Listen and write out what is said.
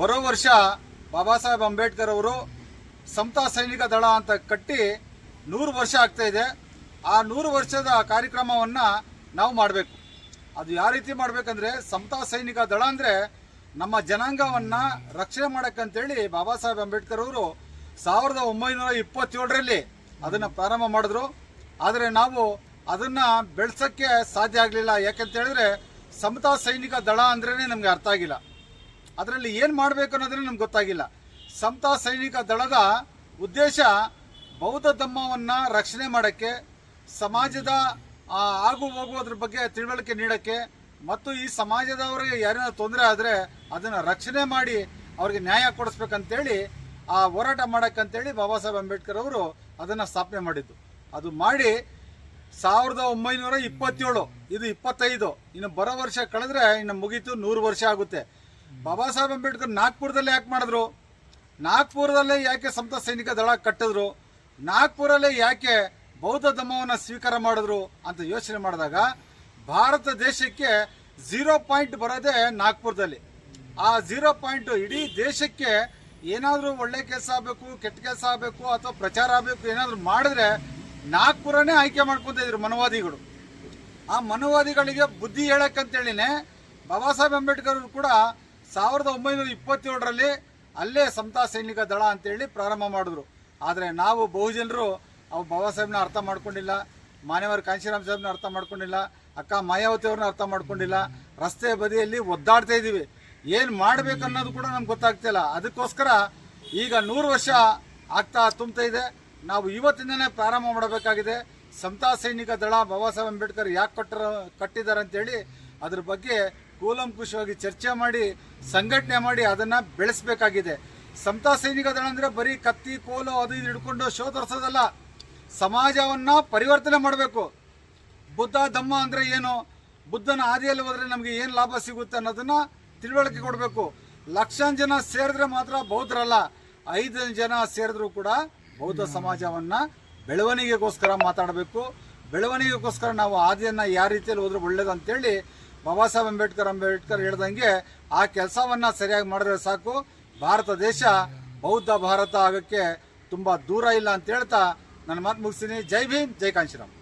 ವರ್ಷ ಬಾಬಾ ಸಾಹೇಬ್ ಅಂಬೇಡ್ಕರ್ ಅವರು ಸಮತಾ ಸೈನಿಕ ದಳ ಅಂತ ಕಟ್ಟಿ ನೂರು ವರ್ಷ ಆಗ್ತಾ ಇದೆ. ಆ ನೂರು ವರ್ಷದ ಕಾರ್ಯಕ್ರಮವನ್ನು ನಾವು ಮಾಡಬೇಕು. ಅದು ಯಾವ ರೀತಿ ಮಾಡ್ಬೇಕಂದ್ರೆ ಸಮತಾ ಸೈನಿಕ ದಳ ಅಂದರೆ ನಮ್ಮ ಜನಾಂಗವನ್ನ ರಕ್ಷಣೆ ಮಾಡಕ್ಕಂತೇಳಿ ಬಾಬಾ ಸಾಹೇಬ್ ಅಂಬೇಡ್ಕರ್ ಅವರು ಸಾವಿರದ ಒಂಬೈನೂರ ಇಪ್ಪತ್ತೇಳರಲ್ಲಿ ಅದನ್ನು ಪ್ರಾರಂಭ ಮಾಡಿದ್ರು. ಆದರೆ ನಾವು ಅದನ್ನು ಬೆಳೆಸೋಕ್ಕೆ ಸಾಧ್ಯ ಆಗಲಿಲ್ಲ. ಯಾಕಂತ ಹೇಳಿದ್ರೆ ಸಮತಾ ಸೈನಿಕ ದಳ ಅಂದ್ರೇ ನಮಗೆ ಅರ್ಥ ಆಗಿಲ್ಲ. ಅದರಲ್ಲಿ ಏನು ಮಾಡಬೇಕು ಅನ್ನೋದ್ರೆ ನಮ್ಗೆ ಗೊತ್ತಾಗಿಲ್ಲ. ಸಮತಾ ಸೈನಿಕ ದಳದ ಉದ್ದೇಶ ಬೌದ್ಧ ಧರ್ಮವನ್ನು ರಕ್ಷಣೆ ಮಾಡೋಕ್ಕೆ, ಸಮಾಜದ ಆಗು ಹೋಗುವುದ್ರ ಬಗ್ಗೆ ತಿಳುವಳಿಕೆ ನೀಡೋಕ್ಕೆ ಮತ್ತು ಈ ಸಮಾಜದವರಿಗೆ ಯಾರೇನೋ ತೊಂದರೆ ಆದರೆ ಅದನ್ನು ರಕ್ಷಣೆ ಮಾಡಿ ಅವ್ರಿಗೆ ನ್ಯಾಯ ಕೊಡಿಸ್ಬೇಕಂತೇಳಿ, ಆ, ಹೋರಾಟ ಮಾಡೋಕ್ಕಂತೇಳಿ ಬಾಬಾ ಸಾಹೇಬ್ ಅಂಬೇಡ್ಕರ್ ಅವರು ಅದನ್ನು ಸ್ಥಾಪನೆ ಮಾಡಿದ್ದು. ಅದು ಮಾಡಿ ಸಾವಿರದ ಒಂಬೈನೂರ ಇಪ್ಪತ್ತೇಳು, ಇದು ಇಪ್ಪತ್ತೈದು, ಇನ್ನು ಬರೋ ವರ್ಷ ಕಳೆದ್ರೆ ಇನ್ನು ಮುಗೀತು ನೂರು ವರ್ಷ ಆಗುತ್ತೆ. ಬಾಬಾ ಸಾಹೇಬ್ ಅಂಬೇಡ್ಕರ್ ನಾಗ್ಪುರದಲ್ಲೇ ಯಾಕೆ ಮಾಡಿದ್ರು? ನಾಗ್ಪುರದಲ್ಲೇ ಯಾಕೆ ಸಂತ ಸೈನಿಕ ದಳ ಕಟ್ಟಿದ್ರು? ನಾಗ್ಪುರಲ್ಲೇ ಯಾಕೆ ಬೌದ್ಧ ಧರ್ಮವನ್ನು ಸ್ವೀಕಾರ ಮಾಡಿದ್ರು ಅಂತ ಯೋಚನೆ ಮಾಡಿದಾಗ ಭಾರತ ದೇಶಕ್ಕೆ ಝೀರೋ ಪಾಯಿಂಟ್ ಬರೋದೇ ನಾಗ್ಪುರದಲ್ಲಿ. ಆ ಝೀರೋ ಪಾಯಿಂಟ್ ಇಡೀ ದೇಶಕ್ಕೆ ಏನಾದರೂ ಒಳ್ಳೆ ಕೆಲಸ ಆಗಬೇಕು, ಕೆಟ್ಟ ಕೆಲಸ ಆಗಬೇಕು ಅಥವಾ ಪ್ರಚಾರ ಆಗಬೇಕು ಏನಾದರೂ ಮಾಡಿದ್ರೆ ನಾಗ್ಪುರನೇ ಆಯ್ಕೆ ಮಾಡ್ಕೊತಿದ್ರು ಮನವಾದಿಗಳು. ಆ ಮನವಾದಿಗಳಿಗೆ ಬುದ್ಧಿ ಹೇಳಕ್ಕಂತೇಳಿನೇ ಬಾಬಾ ಸಾಹೇಬ್ ಅಂಬೇಡ್ಕರ್ ಕೂಡ ಸಾವಿರದ ಒಂಬೈನೂರ ಇಪ್ಪತ್ತೇಳರಲ್ಲಿ ಅಲ್ಲೇ ಸಮತಾ ಸೈನಿಕ ದಳ ಅಂತೇಳಿ ಪ್ರಾರಂಭ ಮಾಡಿದ್ರು. ಆದರೆ ನಾವು ಬಹುಜನರು ಅವು ಬಾಬಾ ಸಾಹೇಬ್ನ ಅರ್ಥ ಮಾಡ್ಕೊಂಡಿಲ್ಲ, ಮಾನ್ಯವರ ಕಾಂಶಿರಾಮ್ ಸಾಹೇಬ್ನ ಅರ್ಥ ಮಾಡ್ಕೊಂಡಿಲ್ಲ, ಅಕ್ಕ ಮಾಯಾವತಿ ಅವ್ರನ್ನ ಅರ್ಥ ಮಾಡ್ಕೊಂಡಿಲ್ಲ, ರಸ್ತೆ ಬದಿಯಲ್ಲಿ ಒದ್ದಾಡ್ತಾ ಇದ್ದೀವಿ ಏನು ಮಾಡಬೇಕು ಅನ್ನೋದು ಕೂಡ ನಮ್ಗೆ ಗೊತ್ತಾಗ್ತಿಲ್ಲ ಅದಕ್ಕೋಸ್ಕರ ಈಗ ನೂರು ವರ್ಷ ಆಗ್ತಾ ತುಂಬ್ತಾ ಇದೆ. ನಾವು ಇವತ್ತಿಂದನೇ ಪ್ರಾರಂಭ ಮಾಡಬೇಕಾಗಿದೆ. ಸಮತಾ ಸೈನಿಕ ದಳ ಬಾಬಾ ಸಾಹೇಬ್ ಅಂಬೇಡ್ಕರ್ ಯಾಕೆ ಕೊಟ್ಟರು ಕಟ್ಟಿದ್ದಾರೆ ಅಂತೇಳಿ ಅದ್ರ ಬಗ್ಗೆ ಕೂಲಂಕುಷವಾಗಿ ಚರ್ಚೆ ಮಾಡಿ, ಸಂಘಟನೆ ಮಾಡಿ ಅದನ್ನು ಬೆಳೆಸಬೇಕಾಗಿದೆ. ಸಮತಾ ಸೈನಿಕ ದಳ ಅಂದರೆ ಬರೀ ಕತ್ತಿ, ಕೋಲು ಅದು ಇದು ಹಿಡ್ಕೊಂಡು ಶೋ ತೋರಿಸೋದಲ್ಲ. ಸಮಾಜವನ್ನು ಪರಿವರ್ತನೆ ಮಾಡಬೇಕು. ಬುದ್ಧ, ಧಮ್ಮ ಅಂದರೆ ಏನು? ಬುದ್ಧನ ಹಾದಿಯಲ್ಲಿ ಹೋದ್ರೆ ನಮಗೆ ಏನು ಲಾಭ ಸಿಗುತ್ತೆ ಅನ್ನೋದನ್ನ ತಿಳುವಳಿಕೆ ಕೊಡಬೇಕು. ಲಕ್ಷಾಂತರ ಜನ ಸೇರಿದ್ರೆ ಮಾತ್ರ ಬೌದ್ಧರಲ್ಲ. ಐದು ಜನ ಸೇರಿದ್ರು ಕೂಡ ಬೌದ್ಧ ಸಮಾಜವನ್ನ ಬೆಳವಣಿಗೆಗೋಸ್ಕರ ಮಾತಾಡಬೇಕು. ಬೆಳವಣಿಗೆಗೋಸ್ಕರ ನಾವು ಹಾದಿಯನ್ನ ಯಾವ ರೀತಿಯಲ್ಲಿ ಹೋದ್ರೆ ಒಳ್ಳೇದು ಅಂತೇಳಿ ಬಾಬಾ ಸಾಹೇಬ್ ಅಂಬೇಡ್ಕರ್ ಅಂಬೇಡ್ಕರ್ ಹೇಳ್ದಂಗೆ ಆ ಕೆಲಸವನ್ನ ಸರಿಯಾಗಿ ಮಾಡಿದ್ರೆ ಸಾಕು. ಭಾರತ ದೇಶ ಬೌದ್ಧ ಭಾರತ ಆಗೋಕ್ಕೆ ತುಂಬ ದೂರ ಇಲ್ಲ ಅಂತ ಹೇಳ್ತಾ ನನ್ನ ಮಾತು ಮುಗಿಸ್ತೀನಿ. ಜೈ ಭೀಮ್, ಜೈ ಕಾಂಶಿರಾಮ್.